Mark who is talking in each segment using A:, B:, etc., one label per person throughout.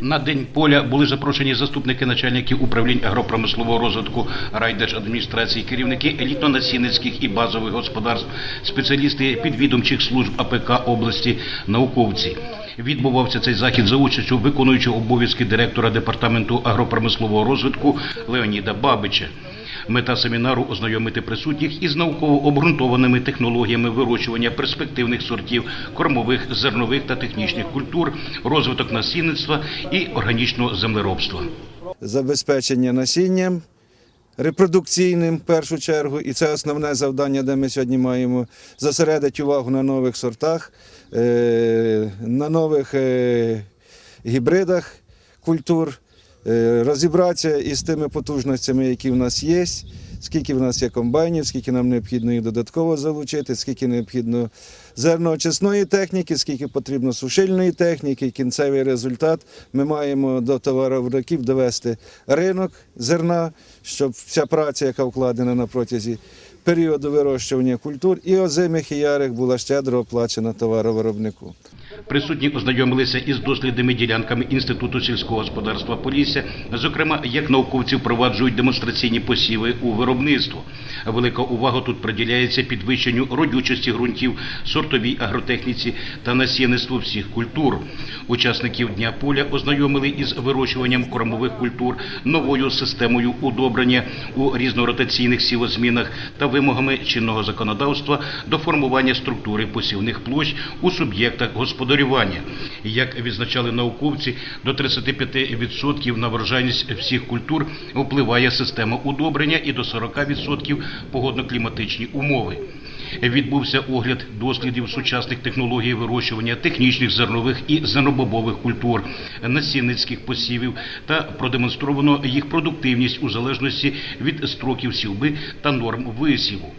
A: На день поля були запрошені заступники начальників управлінь агропромислового розвитку райдержадміністрації, керівники елітно-насінницьких і базових господарств, спеціалісти підвідомчих служб АПК області, науковці. Відбувався цей захід за участю виконуючого обов'язки директора департаменту агропромислового розвитку Леоніда Бабича. Мета семінару ознайомити присутніх із науково обґрунтованими технологіями вирощування перспективних сортів кормових, зернових та технічних культур, розвиток насінництва і органічного землеробства.
B: забезпечення насінням репродукційним в першу чергу, і це основне завдання, де ми сьогодні маємо зосередити увагу на нових сортах, е, на нових е, гібридах культур, розібратися із тими потужностями, які в нас є. Скільки в нас є комбайнів, скільки нам необхідно їх додатково залучити, скільки необхідно зерноочисної техніки, скільки потрібно сушильної техніки. Кінцевий результат ми маємо до товаровиробників довести ринок зерна, щоб вся праця, яка вкладена на протязі періоду вирощування культур, і озимих і ярих була щедро оплачена товаровиробнику.
A: Присутні ознайомилися із дослідними ділянками Інституту сільського господарства Полісся, зокрема, як науковці впроваджують демонстраційні посіви у виробництво. Велика увага тут приділяється підвищенню родючості ґрунтів, сортовій агротехніці та насінництву всіх культур. Учасників дня поля ознайомили із вирощуванням кормових культур, новою системою удобрення у різноротаційних сівозмінах та вимогами чинного законодавства до формування структури посівних площ у суб'єктах господарювання. Як відзначали науковці, до 35% на врожайність всіх культур впливає система удобрення і до 40% погодно-кліматичні умови. Відбувся огляд дослідів сучасних технологій вирощування технічних зернових і зернобобових культур, насінницьких посівів та продемонстровано їх продуктивність у залежності від строків сівби та норм висіву.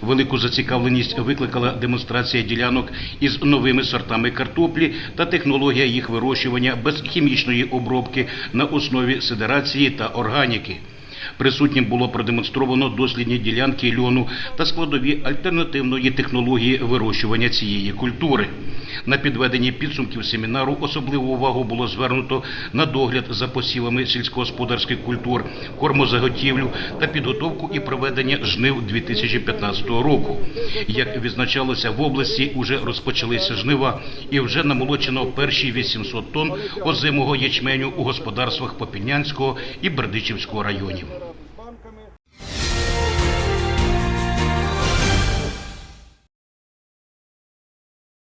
A: Велику зацікавленість викликала демонстрація ділянок із новими сортами картоплі та технологія їх вирощування без хімічної обробки на основі сидерації та органіки. Присутнім було продемонстровано дослідні ділянки льону та складові альтернативної технології вирощування цієї культури. На підведенні підсумків семінару особливу увагу було звернуто на догляд за посівами сільськогосподарських культур, кормозаготівлю та підготовку і проведення жнив 2015 року. Як відзначалося в області, уже розпочалися жнива і вже намолочено перші 800 тонн озимого ячменю у господарствах Попільнянського і Бердичівського районів.